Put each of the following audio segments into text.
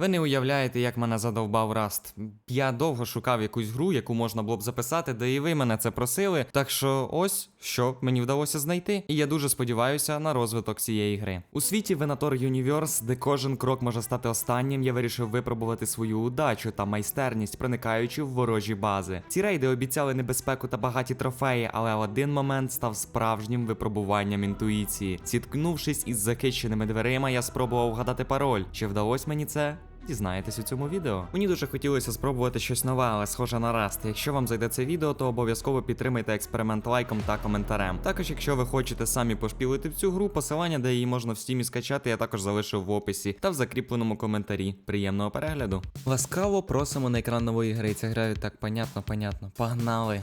Ви не уявляєте, як мене задовбав Раст. Я довго шукав якусь гру, яку можна було б записати, де і ви мене це просили. Так що ось що мені вдалося знайти. І я дуже сподіваюся на розвиток цієї гри. У світі Venator Universe, де кожен крок може стати останнім, я вирішив випробувати свою удачу та майстерність, проникаючи в ворожі бази. Ці рейди обіцяли небезпеку та багаті трофеї, але один момент став справжнім випробуванням інтуїції. Зіткнувшись із закиченими дверима, я спробував вгадати пароль. Чи вдалося мені це? Дізнаєтесь у цьому відео. Мені дуже хотілося спробувати щось нове, але схоже на раст. Якщо вам зайде це відео, то обов'язково підтримайте експеримент лайком та коментарем. Також, якщо ви хочете самі пошпілити в цю гру, посилання, де її можна в стімі скачати, я також залишив в описі та в закріпленому коментарі. Приємного перегляду. Ласкаво просимо на екран нової гри. Ця гра так понятно, понятно. Погнали.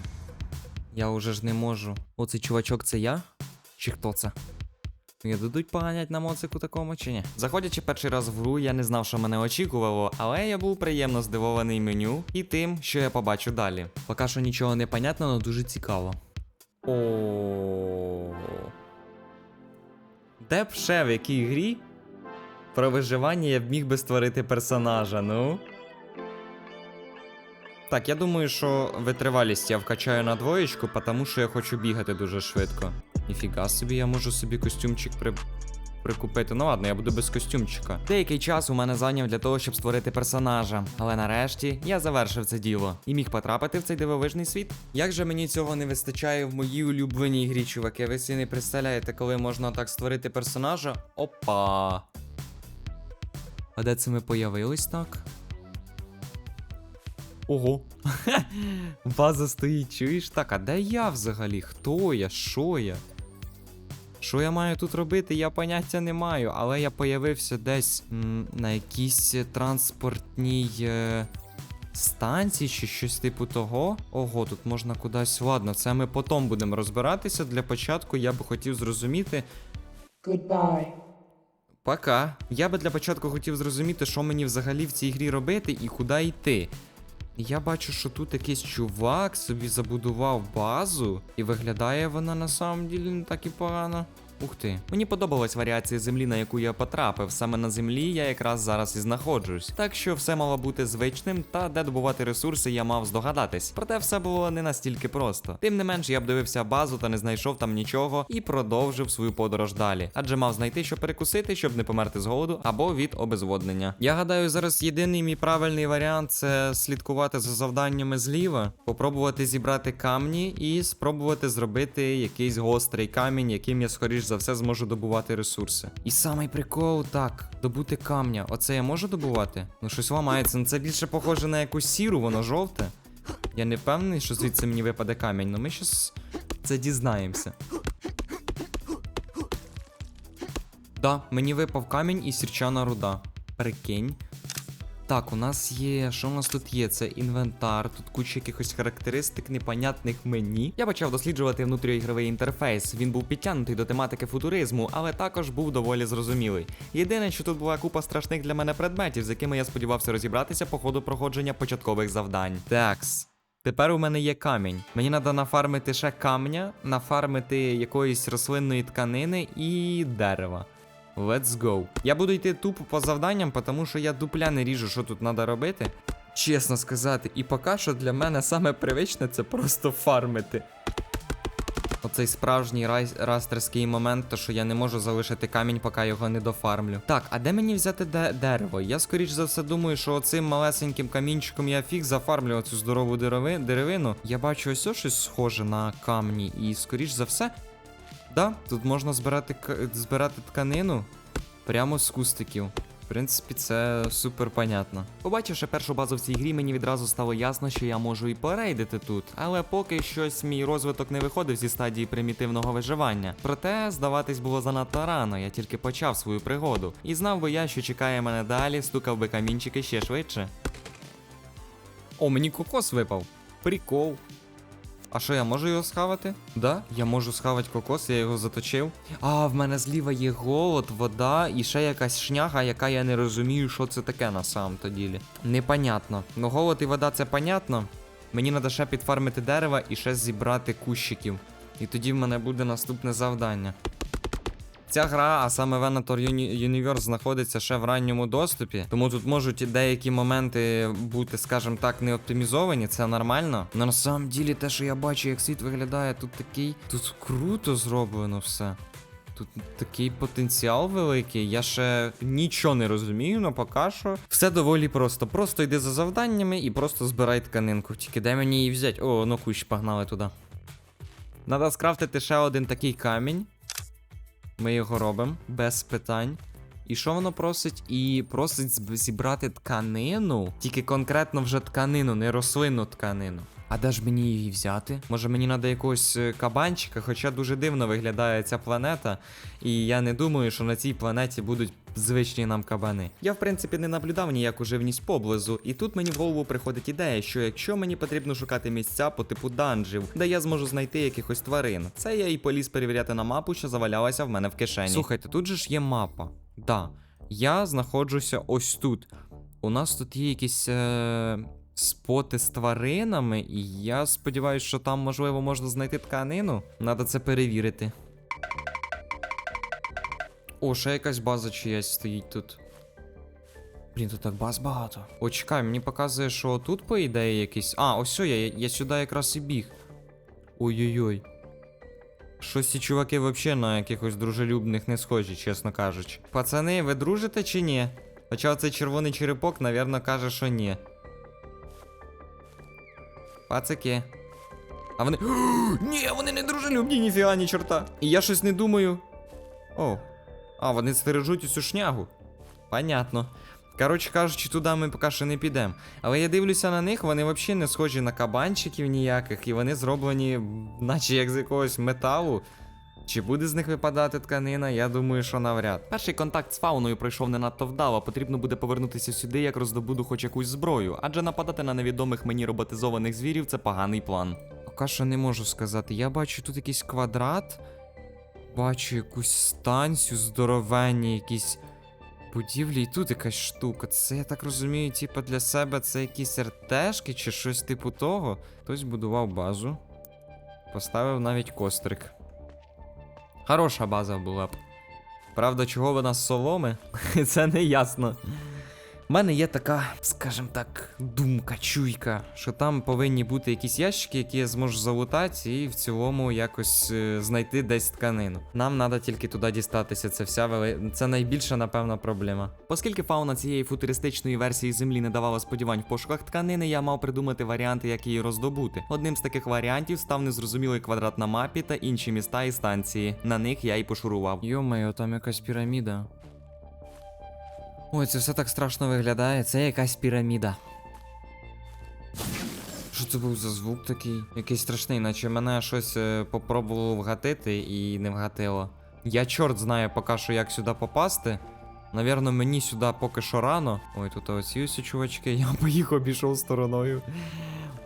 Я уже ж не можу. Оцей чувачок це я? Чи хто це? Мені дадуть поганять на моцику такому чи ні? Заходячи перший раз в гру, я не знав, що мене очікувало, але я був приємно здивований меню і тим, що я побачу далі. Поки що нічого не понятно, але дуже цікаво. О. Де б ще в якій грі про виживання я б міг би створити персонажа, ну? Так, я думаю, що витривалість я вкачаю на двоєчку, тому що я хочу бігати дуже швидко. Ніфіга собі, я можу собі костюмчик при... прикупити. Ну ладно, я буду без костюмчика. Деякий час у мене зайняв для того, щоб створити персонажа. Але нарешті я завершив це діло і міг потрапити в цей дивовижний світ. Як же мені цього не вистачає в моїй улюбленій грі, чуваки? Ви собі не представляєте, коли можна так створити персонажа? Опа! А де це ми появились так? Ого. База стоїть, чуєш? Так, а де я взагалі? Хто я? Що я? Що я маю тут робити? Я поняття не маю, але я появився десь м, на якійсь транспортній е, станції чи щось типу того. Ого, тут можна кудись. Ладно, це ми потім будемо розбиратися. Для початку я би хотів зрозуміти, Goodbye. Пока. Я би для початку хотів зрозуміти, що мені взагалі в цій грі робити і куди йти. Я бачу, що тут якийсь чувак собі забудував базу, і виглядає вона на самом ділі не так і погано. Ух ти. Мені подобалась варіація землі, на яку я потрапив. Саме на землі я якраз зараз і знаходжусь. Так що все мало бути звичним, та де добувати ресурси я мав здогадатись. Проте все було не настільки просто. Тим не менш, я обдивився базу та не знайшов там нічого і продовжив свою подорож далі. Адже мав знайти, що перекусити, щоб не померти з голоду або від обезводнення. Я гадаю, зараз єдиний мій правильний варіант це слідкувати за завданнями зліва, попробувати зібрати камні і спробувати зробити якийсь гострий камінь, яким я скоріш за все зможу добувати ресурси. І самий прикол, так, добути камня. Оце я можу добувати? Ну щось ламається. Ну це більше похоже на якусь сіру, воно жовте. Я не впевнений, що звідси мені випаде камінь, але ми щас це дізнаємося. Да, мені випав камінь і сірчана руда. Прикинь. Так, у нас є. Що у нас тут є? Це інвентар, тут куча якихось характеристик, непонятних мені. Я почав досліджувати внутріігровий інтерфейс. Він був підтягнутий до тематики футуризму, але також був доволі зрозумілий. Єдине, що тут була купа страшних для мене предметів, з якими я сподівався розібратися по ходу проходження початкових завдань. Такс. Тепер у мене є камінь. Мені треба нафармити ще камня, нафармити якоїсь рослинної тканини і дерева. Let's go. Я буду йти тупо по завданням, тому що я дупля не ріжу, що тут треба робити. Чесно сказати, і поки що для мене саме привичне це просто фармити. Оцей справжній рай... растерський момент, то що я не можу залишити камінь, поки його не дофармлю. Так, а де мені взяти де- дерево? Я скоріш за все думаю, що оцим малесеньким камінчиком я фіг зафармлю оцю здорову дереви... деревину. Я бачу ось щось схоже на камні, і скоріш за все. Да, тут можна збирати збирати тканину прямо з кустиків. В принципі, це супер понятно. Побачивши першу базу в цій грі, мені відразу стало ясно, що я можу і порейдити тут, але поки щось мій розвиток не виходив зі стадії примітивного виживання. Проте здаватись було занадто рано, я тільки почав свою пригоду. І знав би я, що чекає мене далі, стукав би камінчики ще швидше. О, мені кокос випав. Прикол. А що я можу його схавати? Да, я можу схавати кокос, я його заточив. А, в мене зліва є голод, вода і ще якась шняга, яка я не розумію, що це таке на самом то ділі. Непонятно. Ну голод і вода це понятно. Мені треба ще підфармити дерева і ще зібрати кущиків. І тоді в мене буде наступне завдання. Ця гра, а саме Venator Uni- Universe, знаходиться ще в ранньому доступі, тому тут можуть деякі моменти бути, скажімо так, не оптимізовані, це нормально. Но на самом ділі те, що я бачу, як світ виглядає, тут такий. Тут круто зроблено все. Тут такий потенціал великий. Я ще нічого не розумію, але поки що все доволі просто. Просто йди за завданнями і просто збирай тканинку. Тільки де мені її взяти? О, ну кущ, погнали туди. Надо скрафтити ще один такий камінь. Ми його робимо без питань. І що воно просить? І просить зібрати тканину, тільки конкретно вже тканину, не рослинну тканину. А де ж мені її взяти? Може мені треба якогось е, кабанчика, хоча дуже дивно виглядає ця планета, і я не думаю, що на цій планеті будуть звичні нам кабани. Я в принципі не наблюдав ніяку живність поблизу, і тут мені в голову приходить ідея, що якщо мені потрібно шукати місця по типу данжів, де я зможу знайти якихось тварин, це я і поліз перевіряти на мапу, що завалялася в мене в кишені. Слухайте, тут же ж є мапа. Да, я знаходжуся ось тут. У нас тут є якісь. Е... Споти з тваринами, і я сподіваюся, що там можливо можна знайти тканину. Надо це перевірити. О, ще якась база чиясь стоїть тут. Блін, тут так баз багато. О, чекай, мені показує, що тут, по ідеї, якийсь. А, ось я, я сюди якраз і біг. Ой-ой-ой. Щось ці чуваки взагалі на якихось дружелюбних не схожі, чесно кажучи. Пацани, ви дружите чи ні? Хоча оцей червоний черепок, навірно, каже, що ні. Пацики. А вони. Ні, вони не дружелюбні, ніфіга, ні чорта. І я щось не думаю. О. А, вони стережуть усю шнягу. Понятно. Коротше кажучи, туди ми поки що не підемо. Але я дивлюся на них, вони взагалі не схожі на кабанчиків ніяких, і вони зроблені, наче як з якогось металу. Чи буде з них випадати тканина? Я думаю, що навряд. Перший контакт з фауною пройшов не надто вдало. Потрібно буде повернутися сюди, як роздобуду хоч якусь зброю, адже нападати на невідомих мені роботизованих звірів це поганий план. Поки що не можу сказати. Я бачу тут якийсь квадрат, бачу якусь станцію, здоровенні, якісь будівлі, і тут якась штука. Це я так розумію, типа для себе це якісь РТшки чи щось типу того. Хтось будував базу, поставив навіть кострик. Хороша база була б. Правда, чого вона з соломи? Це не ясно. У мене є така, скажімо так, думка, чуйка, що там повинні бути якісь ящики, які я зможу залутати, і в цілому якось е, знайти десь тканину. Нам треба тільки туди дістатися. Це вся вели... Це найбільша, напевно, проблема. Оскільки фауна цієї футуристичної версії землі не давала сподівань в пошуках тканини, я мав придумати варіанти, як її роздобути. Одним з таких варіантів став незрозумілий квадрат на мапі та інші міста і станції. На них я й пошурував. Йо-моє, там якась піраміда. Ой, це все так страшно виглядає. Це якась піраміда. Що це був за звук такий? Якийсь страшний, наче мене щось е, попробувало вгатити і не вгатило. Я чорт знаю поки що як сюди попасти. Навірно, мені сюди поки що рано. Ой, тут ось чувачки, я їх обійшов стороною.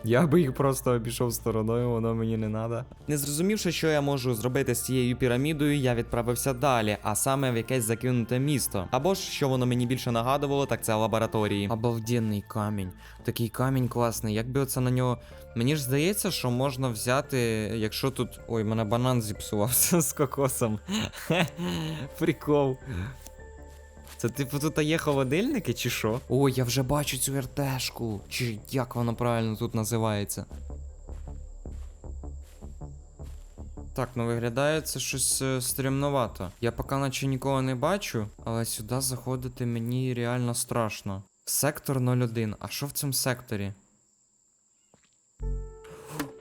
Я би їх просто обійшов стороною, воно мені не треба. Не зрозумівши, що я можу зробити з цією пірамідою, я відправився далі, а саме в якесь закинуте місто. Або ж що воно мені більше нагадувало, так це лабораторії. Обалденний камінь. Такий камінь класний. Якби оце на нього. Мені ж здається, що можна взяти, якщо тут. Ой, мене банан зіпсувався з кокосом. Прикол. Це типу тут є холодильники чи що? Ой, я вже бачу цю РТшку. Чи як воно правильно тут називається? Так, ну виглядає це щось е, стрімновато. Я поки наче нікого не бачу, але сюди заходити мені реально страшно. Сектор 01. А що в цьому секторі?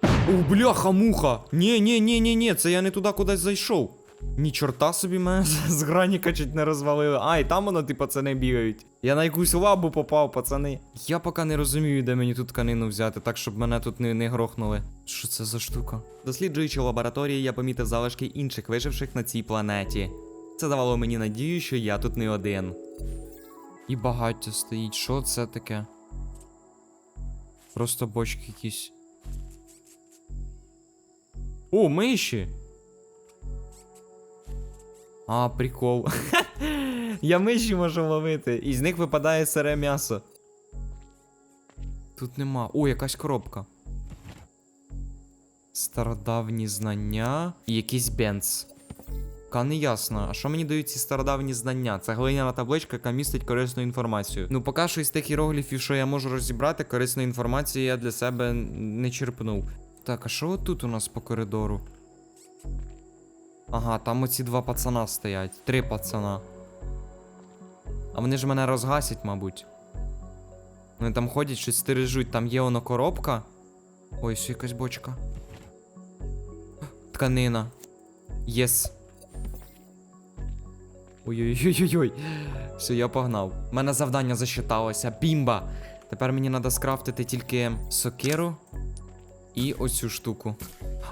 О, бляха, муха! Ні, ні, ні, ні, ні, це я не туди кудись зайшов. Ні, чорта собі мене з граніка чуть не розвалили. А, і там воно, ті пацани бігають. Я на якусь лабу попав, пацани. Я поки не розумію, де мені тут тканину взяти, так щоб мене тут не, не грохнули. Що це за штука? Досліджуючи лабораторії, я помітив залишки інших виживших на цій планеті. Це давало мені надію, що я тут не один. І багаття стоїть. Що це таке? Просто бочки якісь. О, миші! А, прикол. Я миші можу ловити, і з них випадає сире м'ясо. Тут нема. О, якась коробка. Стародавні знання і якийсь бенц. Ка не ясно, а що мені дають ці стародавні знання? Це глиняна табличка, яка містить корисну інформацію. Ну, поки що із тих іерогліфів, що я можу розібрати, корисної інформації я для себе не черпнув. Так, а що тут у нас по коридору? Ага, там оці два пацана стоять. Три пацана. А вони ж мене розгасять, мабуть. Вони там ходять, щось стережуть, там є воно коробка. Ой, ще якась бочка. Тканина. Єс. Ой-ой-ой-ой-ой. Все, я погнав. У мене завдання засчиталося. Бімба! Тепер мені треба скрафтити тільки сокиру і оцю штуку.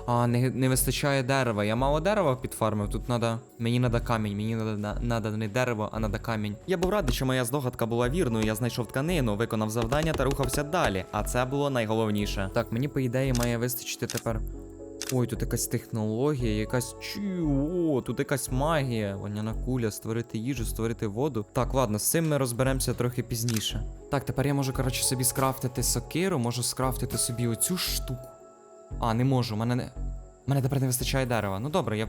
А, не, не вистачає дерева. Я мало дерева підфармив. Тут надо. Мені треба камінь. Мені надо, надо не дерево, а надо камінь. Я був радий, що моя здогадка була вірною. Я знайшов тканину, виконав завдання та рухався далі. А це було найголовніше. Так, мені по ідеї має вистачити тепер. Ой, тут якась технологія, якась чу, тут якась магія. Ваняна куля, створити їжу, створити воду. Так, ладно, з цим ми розберемося трохи пізніше. Так, тепер я можу, коротше, собі скрафтити сокиру, можу скрафтити собі оцю штуку. А, не можу, мене не. Мене тепер не вистачає дерева. Ну добре, я.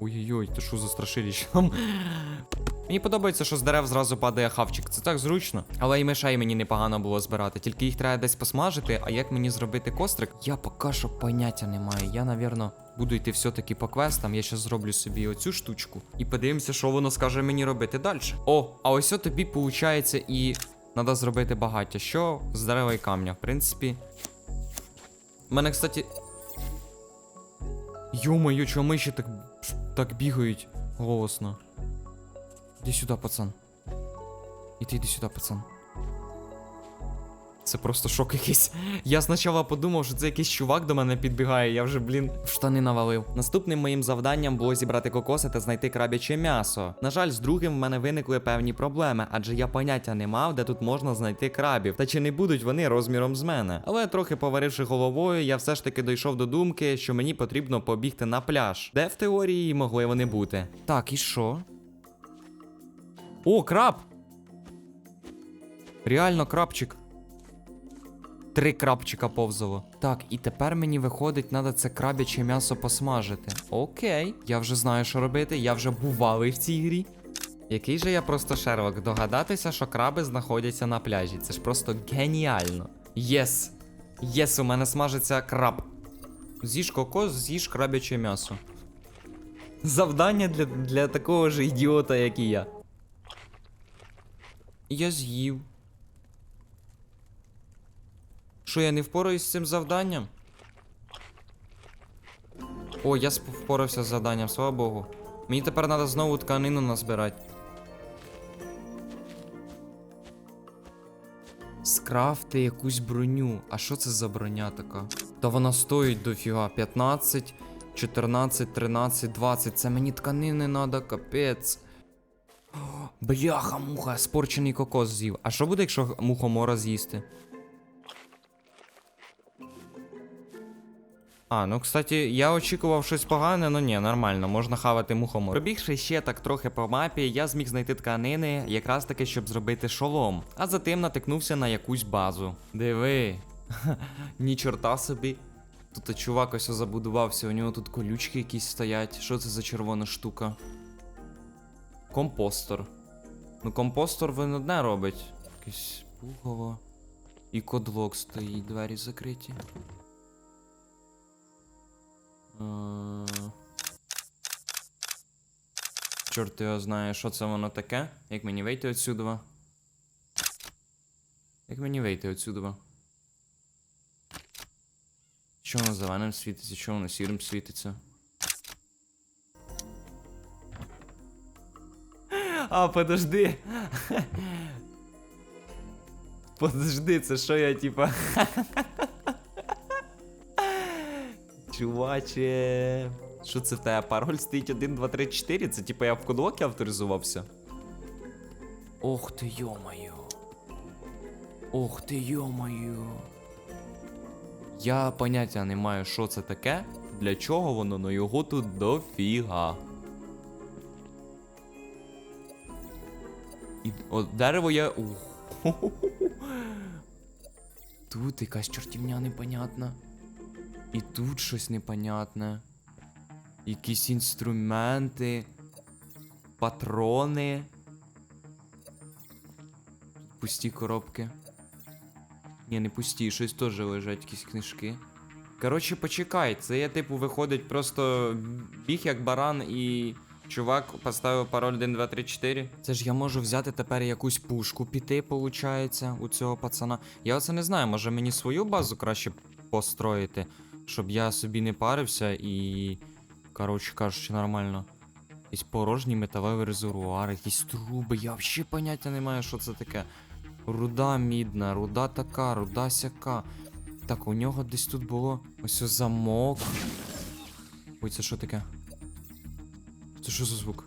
Ой-ой-ой, то що за страшилище там? Мені подобається, що з дерев зразу падає хавчик. Це так зручно. Але і мишей мені непогано було збирати. Тільки їх треба десь посмажити, а як мені зробити кострик, я поки що поняття не маю. Я, навірно, буду йти все-таки по квестам. Я ще зроблю собі оцю штучку. І подивимося, що воно скаже мені робити далі. О, а ось от тобі виходить і треба зробити багаття. Що з дерева і камня, в принципі. У мене, кстати. Йо-моє, чого миші так, так бігають голосно. Іди сюди, пацан. Іди, іди сюди, пацан. Це просто шок якийсь. Я спочатку подумав, що це якийсь чувак до мене підбігає, я вже, блін, в штани навалив. Наступним моїм завданням було зібрати кокоси та знайти крабяче м'ясо. На жаль, з другим в мене виникли певні проблеми, адже я поняття не мав, де тут можна знайти крабів. Та чи не будуть вони розміром з мене. Але трохи поваривши головою, я все ж таки дійшов до думки, що мені потрібно побігти на пляж, де в теорії могли вони бути. Так, і що? О, краб! Реально крабчик. Три крабчика повзало. Так, і тепер мені виходить, треба це крабяче м'ясо посмажити. Окей, я вже знаю, що робити, я вже бувалий в цій грі. Який же я просто Шерлок, догадатися, що краби знаходяться на пляжі. Це ж просто геніально. Єс! Єс, у мене смажиться краб. З'їж кокос, з'їж крабяче м'ясо. Завдання для, для такого ж ідіота, як і я. Я з'їв. Що, я не впораюсь з цим завданням? О, я впорався з завданням, слава Богу. Мені тепер треба знову тканину назбирати. Скрафти якусь броню. А що це за броня така? Та вона стоїть дофіга. 15, 14, 13, 20. Це мені тканини треба, капець. Бляха, муха, спорчений кокос з'їв. А що буде, якщо мухомора з'їсти? А, ну кстати, я очікував щось погане, ну ні, нормально, можна хавати мухомор. Пробігши ще так трохи по мапі, я зміг знайти тканини, якраз таки, щоб зробити шолом. А затим натикнувся на якусь базу. Диви. Ні чорта собі. Тут чувак ось забудувався, у нього тут колючки якісь стоять. Що це за червона штука? Компостор. Ну, компостор він одне робить. Якесь пугало. І кодлок стоїть, двері закриті. Е, Чорт його знає, що це воно таке. Як мені вийти отсюда? Як мені вийти отсюда? Що воно зеленим світиться, що воно сірим світиться? А, подожди. Подожди, це що я типа. Чуваче. Що це в тебе пароль стоїть 1, 2, 3, 4? Це типа я в кодлокі авторизувався. Ох ти йо-моє. Ох ти йо-моє. Я поняття не маю, що це таке, для чого воно, но його тут дофіга. І от дерево. Ух. Тут якась чортівня непонятна. І тут щось непонятне. Якісь інструменти. патрони. Пусті коробки. Ні, не пусті, щось теж лежать, якісь книжки. Коротше, почекай, це я, типу, виходить, просто біг як баран і. Чувак поставив пароль 1, 2, 3, 4. Це ж я можу взяти тепер якусь пушку піти, виходить, у цього пацана. Я оце не знаю, може мені свою базу краще построїти, щоб я собі не парився і. Коротше кажучи, нормально. Якийсь порожній металевий резервуар, якісь труби, я взагалі поняття не маю, що це таке. Руда мідна, руда така, руда сяка. Так, у нього десь тут було ось замок. Ой, це що таке? Це що за звук?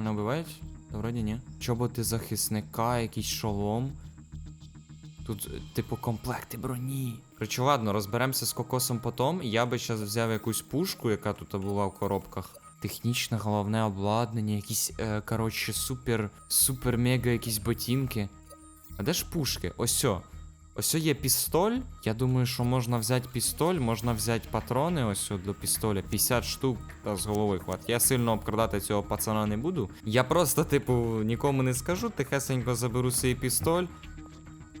Не вбивають? Та вроді ні. Чоботи захисника, якийсь шолом. Тут, е, типу, комплекти броні. Короче, ладно, розберемося з кокосом потом. Я би зараз взяв якусь пушку, яка тут була в коробках. Технічне головне обладнання, якісь, е, коротше, супер, супер мега якісь ботинки. А де ж пушки? Ось о. Ось є пістоль. Я думаю, що можна взяти пістоль, можна взяти патрони ось до пістоля. 50 штук та з голови хват. Я сильно обкрадати цього пацана не буду. Я просто, типу, нікому не скажу, тихесенько заберу свій пістоль.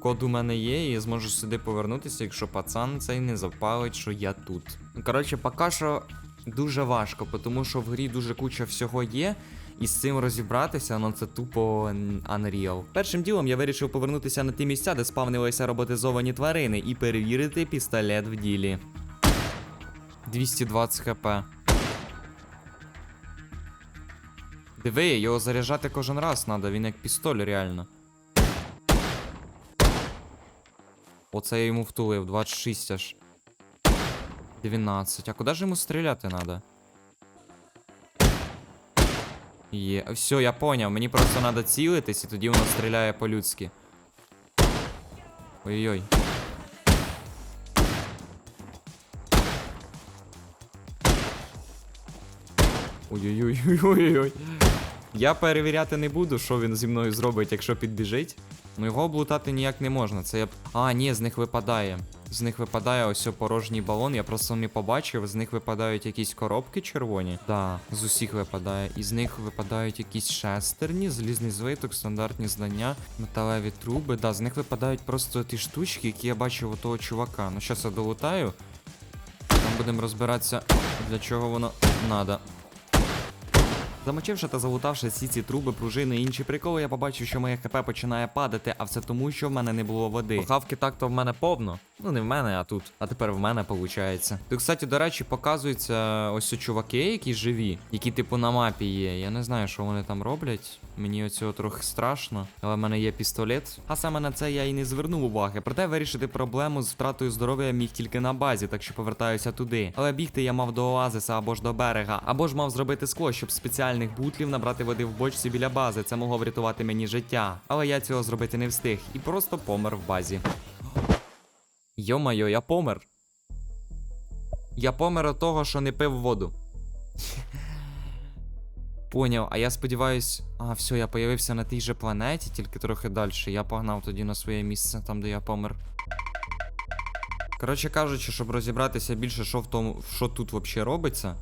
Код у мене є, і я зможу сюди повернутися, якщо пацан цей не запалить, що я тут. Коротше, поки що дуже важко, тому що в грі дуже куча всього є. І з цим розібратися, ну це тупо Unreal. Першим ділом я вирішив повернутися на ті місця, де спавнилися роботизовані тварини, і перевірити пістолет в ділі. 220 хп. Диви, його заряджати кожен раз треба, він як пістоль реально. Оце я йому втулив, 26 аж. 12. А куди ж йому стріляти треба? Є. Все, я поняв. Мені просто треба цілитись, і тоді воно стріляє по-людськи. Ой-ой. Ой-ой-ой-ой-ой. Я перевіряти не буду, що він зі мною зробить, якщо підбіжить. Ну його облутати ніяк не можна. Це я. А, ні, з них випадає. З них випадає ось порожній балон. Я просто не побачив. З них випадають якісь коробки червоні. Да, з усіх випадає. Із них випадають якісь шестерні, залізний звиток, стандартні знання, металеві труби. Да, з них випадають просто ті штучки, які я бачив у того чувака. Ну, щас я долутаю. Там будемо розбиратися, для чого воно надо. Замочивши та залутавши всі ці труби, пружини і інші приколи, я побачив, що моє хп починає падати, а все тому, що в мене не було води. Хавки так-то в мене повно. Ну не в мене, а тут. А тепер в мене виходить. Тут, кстати, до речі, показуються ось ці чуваки, які живі, які типу на мапі є. Я не знаю, що вони там роблять. Мені оцього трохи страшно, але в мене є пістолет. А саме на це я і не звернув уваги. Проте вирішити проблему з втратою здоров'я міг тільки на базі, так що повертаюся туди. Але бігти я мав до оазиса або ж до берега, або ж мав зробити скло, щоб спеціальних бутлів набрати води в бочці біля бази. Це могло врятувати мені життя. Але я цього зробити не встиг і просто помер в базі. Йо-майо, я помер. Я помер від того, що не пив воду. Поняв, а я сподіваюсь. А, все, я появився на тій же планеті, тільки трохи далі. Я погнав тоді на своє місце, там, де я помер. Коротше кажучи, щоб розібратися більше, що в тому, що тут взагалі робиться.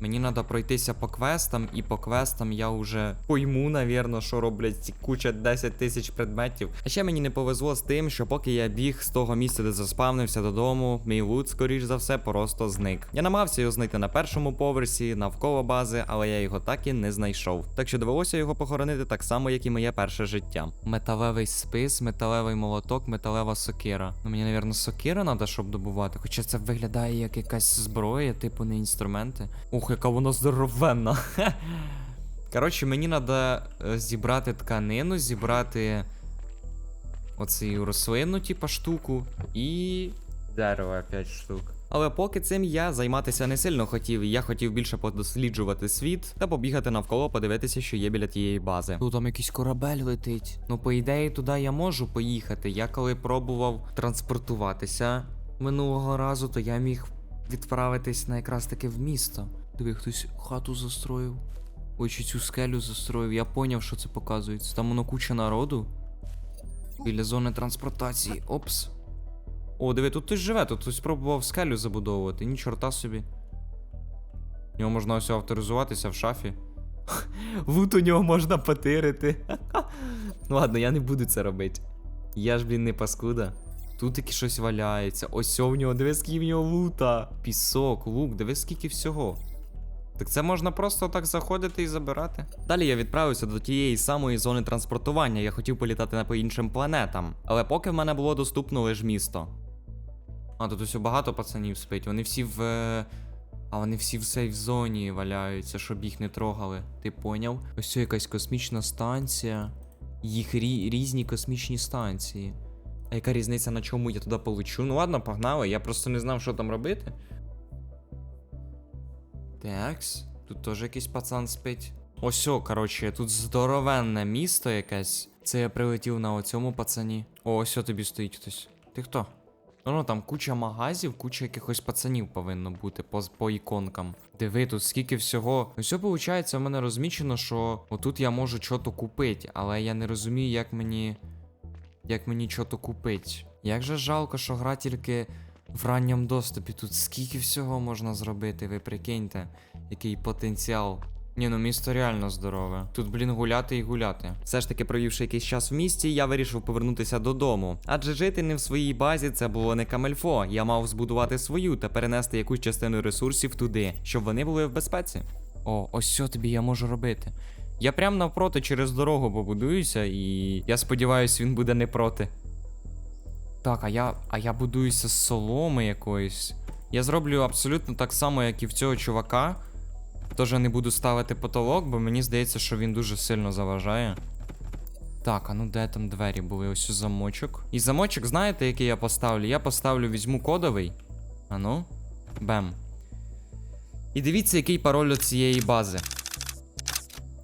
Мені треба пройтися по квестам, і по квестам я вже пойму, навірно, що роблять ці куча 10 тисяч предметів. А ще мені не повезло з тим, що поки я біг з того місця, де заспавнився додому, мій лут, скоріш за все, просто зник. Я намагався його знайти на першому поверсі, навколо бази, але я його так і не знайшов. Так що довелося його похоронити так само, як і моє перше життя. Металевий спис, металевий молоток, металева сокира. Ну мені, навірно, сокира треба, щоб добувати. Хоча це виглядає як якась зброя, типу не інструменти. Ух, яка вона здоровенна. Коротше, мені треба зібрати тканину, зібрати оцю рослинну, типа, штуку, і. Дерево 5 штук. Але поки цим я займатися не сильно хотів, я хотів більше подосліджувати світ та побігати навколо, подивитися, що є біля тієї бази. Тут там якийсь корабель летить. Ну, по ідеї, туди я можу поїхати. Я коли пробував транспортуватися минулого разу, то я міг відправитись на якраз таки в місто. Диви, хтось хату застроїв. Ой, цю скелю застроїв. Я поняв, що це показується. Там воно куча народу. Біля зони транспортації. Опс. О, диви, тут хтось живе, тут хтось спробував скелю забудовувати. Ні чорта собі. В нього можна ось авторизуватися в шафі. Лут у нього можна потирити. Ладно, я не буду це робити. Я ж, блін, не паскуда. Тут таки щось валяється. Ось в нього, диви, скільки в нього лута. Пісок, лук, диви, скільки всього. Так це можна просто так заходити і забирати. Далі я відправився до тієї самої зони транспортування. Я хотів політати на по іншим планетам. Але поки в мене було доступно лише місто. А, тут усього багато пацанів спить. Вони всі в. е, А вони всі в сейф зоні валяються, щоб їх не трогали. Ти поняв? Ось це якась космічна станція. Їх рі... різні космічні станції. А яка різниця на чому я туди получу? Ну ладно, погнали. Я просто не знав, що там робити. Такс, тут теж якийсь пацан спить. Ось, о, коротше, тут здоровенне місто якесь. Це я прилетів на оцьому пацані. О, ось о тобі стоїть хтось. Ти хто? Ну, ну там куча магазів, куча якихось пацанів повинно бути по, по іконкам. Диви, тут скільки всього. Все виходить, в мене розмічено, що отут я можу щось купити, але я не розумію, як мені. Як мені щось купити. Як же жалко, що гра тільки в ранньому доступі. Тут скільки всього можна зробити, ви прикиньте, який потенціал. Ні, ну місто реально здорове. Тут, блін, гуляти і гуляти. Все ж таки, провівши якийсь час в місті, я вирішив повернутися додому. Адже жити не в своїй базі це було не камельфо. Я мав збудувати свою та перенести якусь частину ресурсів туди, щоб вони були в безпеці. О, ось що тобі я можу робити. Я прям навпроти через дорогу побудуюся, і я сподіваюся, він буде не проти. Так, а я. А я будуюся з соломи якоїсь. Я зроблю абсолютно так само, як і в цього чувака. Тож я не буду ставити потолок, бо мені здається, що він дуже сильно заважає. Так, а ну де там двері були? Ось у замочок. І замочок, знаєте, який я поставлю? Я поставлю, візьму кодовий. А ну. Бем. І дивіться, який пароль от цієї бази.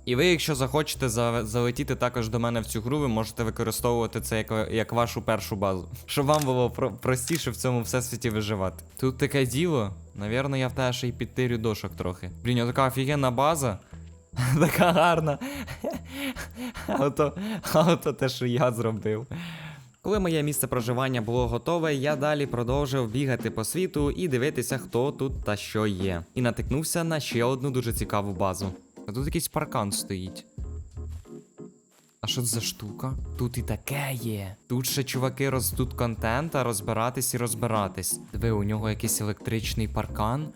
І ви, якщо захочете за- залетіти також до мене в цю гру, ви можете використовувати це як, як вашу першу базу. Щоб вам було про- простіше в цьому всесвіті виживати. Тут таке діло. Навірно, я в тебе ще й підтирю дошок трохи. Блін, така офігенна база. така гарна. ото, а ото те, що я зробив. Коли моє місце проживання було готове, я далі продовжив бігати по світу і дивитися, хто тут та що є. І натикнувся на ще одну дуже цікаву базу. А тут якийсь паркан стоїть. А що це за штука? Тут і таке є. Тут ще чуваки роздуть контент, а розбиратись і розбиратись. Диви, у нього якийсь електричний паркан.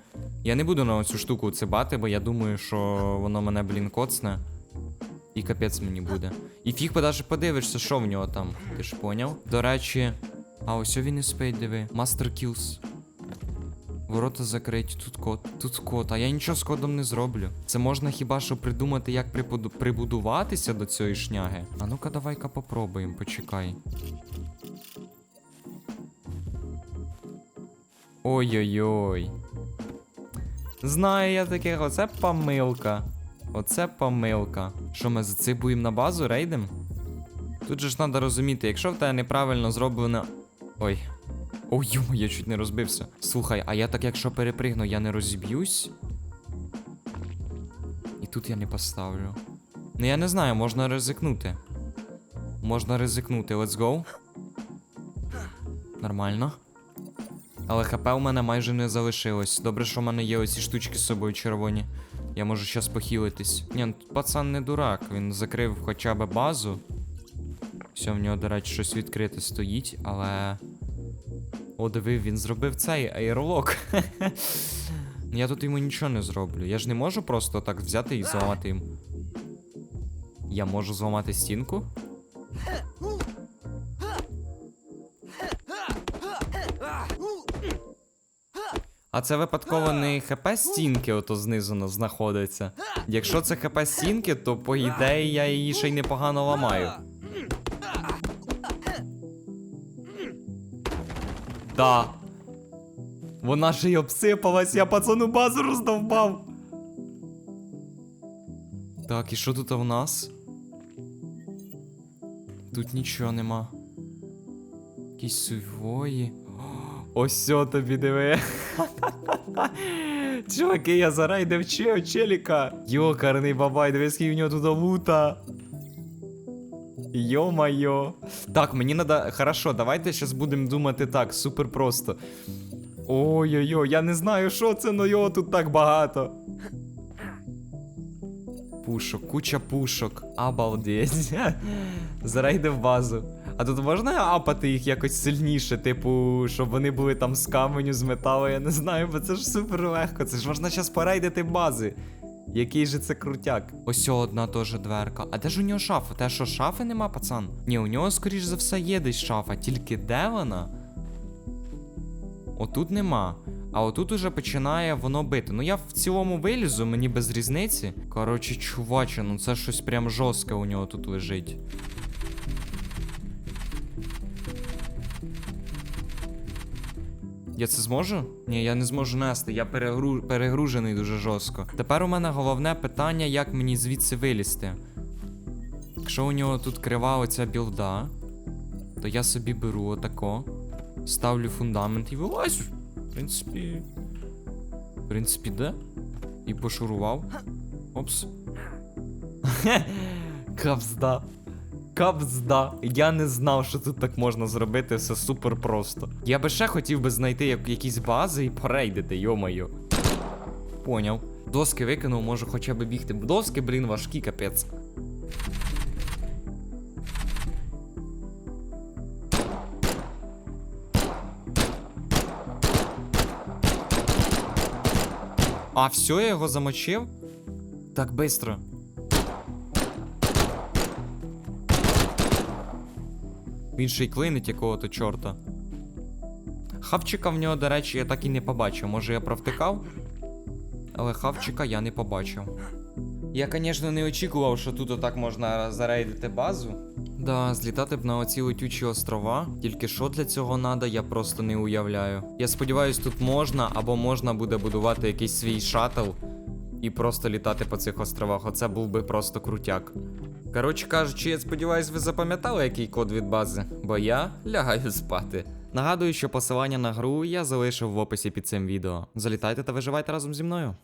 Я не буду на цю штуку цибати, бо я думаю, що воно мене, блін, коцне. І капець мені буде. І фіг би подивишся, що в нього там. Ти ж поняв? До речі, а ось він і спить, диви. Master Kills. Ворота закриті, тут код, тут код, а я нічого з кодом не зроблю. Це можна хіба що придумати, як прибуду- прибудуватися до цієї шняги. А ну-ка, давай-ка попробуємо, почекай. Ой-ой-ой. Знаю я таких, оце помилка. Оце помилка. Що ми зацибуємо на базу рейдем? Тут же ж треба розуміти, якщо в тебе неправильно зроблено. Ой. Ой, йому, я чуть не розбився. Слухай, а я так якщо перепригну, я не розіб'юсь? І тут я не поставлю. Ну я не знаю, можна ризикнути. Можна ризикнути, let's go. Нормально. Але хп у мене майже не залишилось. Добре, що в мене є оці штучки з собою червоні. Я можу щас похилитись. Ні, ну пацан не дурак, він закрив хоча б базу. Все, в нього, до речі, щось відкрите стоїть, але. О, диви, він зробив цей аеролок. Я тут йому нічого не зроблю. Я ж не можу просто так взяти і зламати їм. Я можу зламати стінку? А це випадково не хп стінки, ото знизу на- знаходиться. Якщо це хп стінки, то по ідеї я її ще й непогано ламаю. Да. Вона ж й обсипалась, я пацану базу роздовбав. Так, і що тут у нас? Тут нічого нема. Якісь сувої. Ось тобі диви. Чуваки, я зарайдив че, челіка. Йокарний бабай, диви, скільки в нього тут лута. Йо-майо. Так, мені надо. Хорошо, давайте зараз будемо думати так, супер просто. Ой-ой-ой, я не знаю, що це, но його тут так багато. пушок, куча пушок. Обалдеть. Зарейдив базу. А тут можна апати їх якось сильніше, типу, щоб вони були там з каменю, з металу, я не знаю, бо це ж супер легко. Це ж можна зараз порейдити бази. Який же це крутяк. Ось одна теж дверка. А де ж у нього шафа? Те, що шафи нема, пацан? Ні, у нього, скоріш за все, є десь шафа, тільки де вона? Отут нема. А отут уже починає воно бити. Ну я в цілому вилізу, мені без різниці. Коротше, чуваче, ну це щось прям жорстке у нього тут лежить. Я це зможу? Ні, я не зможу нести, я перегру... перегружений дуже жорстко. Тепер у мене головне питання, як мені звідси вилізти. Якщо у нього тут крива оця білда, то я собі беру отако, ставлю фундамент і вилазю. В принципі. В принципі, де? І пошурував. Опс. Капзда. Капзда. Я не знав, що тут так можна зробити, все супер просто. Я би ще хотів би знайти як- якісь бази і порейдити, йо-моє. Поняв. Доски викинув, можу хоча б бігти. Доски, блін, важкі, капець. А, все, я його замочив? Так быстро. Він ще й клинить якого-то чорта. Хавчика в нього, до речі, я так і не побачив. Може я провтикав? Але хавчика я не побачив. Я, звісно, не очікував, що тут отак можна зарейдити базу. Да, злітати б на оці летючі острова. Тільки що для цього надо, я просто не уявляю. Я сподіваюсь, тут можна або можна буде будувати якийсь свій шаттл і просто літати по цих островах. Оце був би просто крутяк. Коротше кажучи, я сподіваюсь, ви запам'ятали, який код від бази, бо я лягаю спати. Нагадую, що посилання на гру я залишив в описі під цим відео. Залітайте та виживайте разом зі мною.